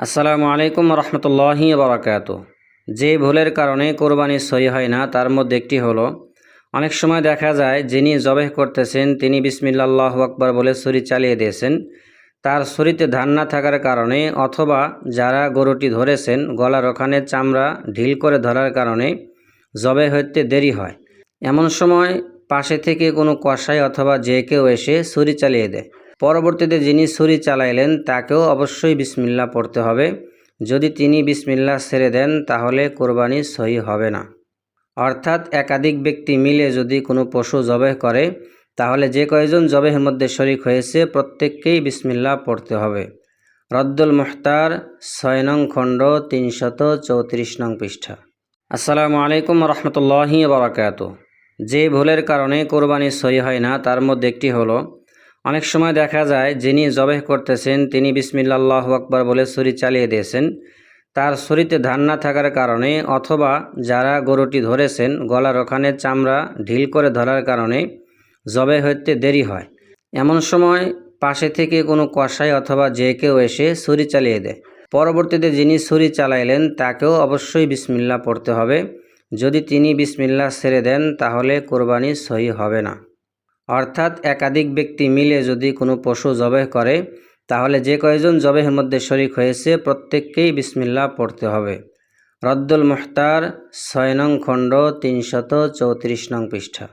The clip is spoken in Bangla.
আসসালামু আলাইকুম রহমতুল্লাহি বারাকাত। যে ভুলের কারণে কোরবানি সহি হয় না, তার মধ্যে একটি হলো, অনেক সময় দেখা যায় যিনি জবেহ করতেছেন, তিনি বিসমিল্লাহ আকবর বলে ছুরি চালিয়ে দিয়েছেন। তার ছুরিতে ধান না থাকার কারণে অথবা যারা গরুটি ধরেছেন, গলার ওখানে চামড়া ঢিল করে ধরার কারণে জবে হইতে দেরি হয়। এমন সময় পাশে থেকে কোনো কষাই অথবা যে কেউ এসে ছুরি চালিয়ে দেয়। পরবর্তীতে যিনি ছুরি চালাইলেন, তাকেও অবশ্যই বিসমিল্লা পড়তে হবে। যদি তিনি বিসমিল্লা ছেড়ে দেন, তাহলে কোরবানি সহি হবে না। অর্থাৎ একাধিক ব্যক্তি মিলে যদি কোনো পশু জবেহ করে, তাহলে যে কয়জন জবেহের মধ্যে শরিক হয়েছে, প্রত্যেককেই বিসমিল্লা পড়তে হবে। রদ্দুল মুখতার, ছয় নং খণ্ড, তিনশত চৌত্রিশ নং পৃষ্ঠা। আসসালামু আলাইকুম রহমতুল্লাহি বারাকাত যে ভুলের কারণে কোরবানি সহি হয় না, তার মধ্যে একটি হলো অনেক সময় দেখা যায় যিনি জবেহ করতেছেন, তিনি বিসমিল্লাহ আকবর বলে ছুরি চালিয়ে দিয়েছেন। তার ছুরিতে ধান না থাকার কারণে অথবা যারা গরুটি ধরেছেন, গলার ওখানে চামড়া ঢিল করে ধরার কারণে জবে হইতে দেরি হয়। এমন সময় পাশে থেকে কোনো কষাই অথবা যে কেউ এসে ছুরি চালিয়ে দেয়। পরবর্তীতে যিনি ছুরি চালাইলেন, তাকেও অবশ্যই বিসমিল্লা পড়তে হবে। যদি তিনি বিসমিল্লা ছেড়ে দেন, তাহলে কোরবানি সহি হবে না। অর্থাৎ একাধিক ব্যক্তি মিলে যদি কোনো পশু জবেহ করে, তাহলে যে কয়জন জবেহের মধ্যে শরিক হয়েছে প্রত্যেককেই বিসমিল্লা পড়তে হবে। রদ্দুল মুহতার ছয় নং খণ্ড, তিনশত চৌত্রিশ নং পৃষ্ঠা।